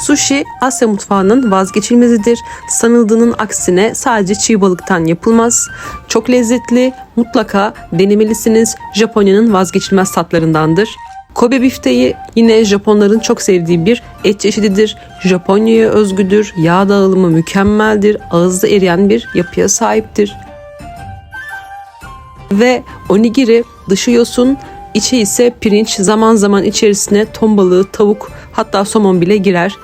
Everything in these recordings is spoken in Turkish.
Sushi Asya mutfağının vazgeçilmezidir. Sanıldığının aksine sadece çiğ balıktan yapılmaz. Çok lezzetli, mutlaka denemelisiniz. Japonya'nın vazgeçilmez tatlarındandır. Kobe bifteği yine Japonların çok sevdiği bir et çeşididir. Japonya'ya özgüdür. Yağ dağılımı mükemmeldir. Ağızda eriyen bir yapıya sahiptir. Ve onigiri dışı yosun, içi ise pirinç zaman zaman içerisine ton balığı, tavuk hatta somon bile girer.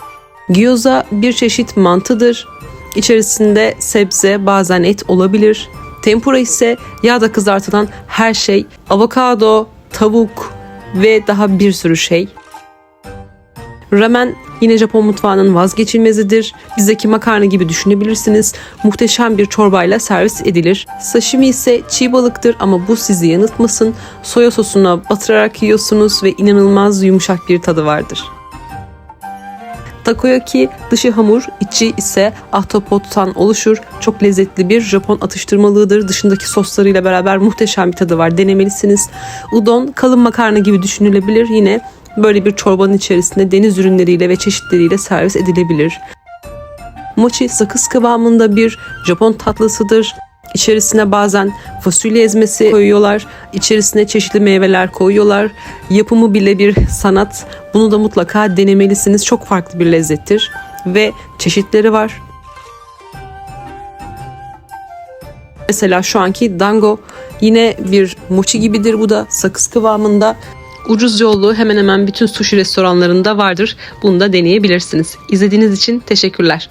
Gyoza bir çeşit mantıdır. İçerisinde sebze bazen et olabilir. Tempura ise yağda kızartılan her şey avokado, tavuk ve daha bir sürü şey. Ramen yine Japon mutfağının vazgeçilmezidir. Bizdeki makarna gibi düşünebilirsiniz. Muhteşem bir çorbayla servis edilir. Sashimi ise çiğ balıktır ama bu sizi yanıltmasın. Soya sosuna batırarak yiyorsunuz ve inanılmaz yumuşak bir tadı vardır. Takoyaki dışı hamur, içi ise ahtapottan oluşur. Çok lezzetli bir Japon atıştırmalığıdır. Dışındaki soslarıyla beraber muhteşem bir tadı var. Denemelisiniz. Udon kalın makarna gibi düşünülebilir. Yine böyle bir çorbanın içerisinde deniz ürünleriyle ve çeşitleriyle servis edilebilir. Mochi sakız kıvamında bir Japon tatlısıdır. İçerisine bazen fasulye ezmesi koyuyorlar. İçerisine çeşitli meyveler koyuyorlar. Yapımı bile bir sanat. Bunu da mutlaka denemelisiniz. Çok farklı bir lezzettir ve çeşitleri var. Mesela şu anki dango yine bir mochi gibidir bu da sakız kıvamında. Ucuz yollu hemen hemen bütün sushi restoranlarında vardır. Bunu da deneyebilirsiniz. İzlediğiniz için teşekkürler.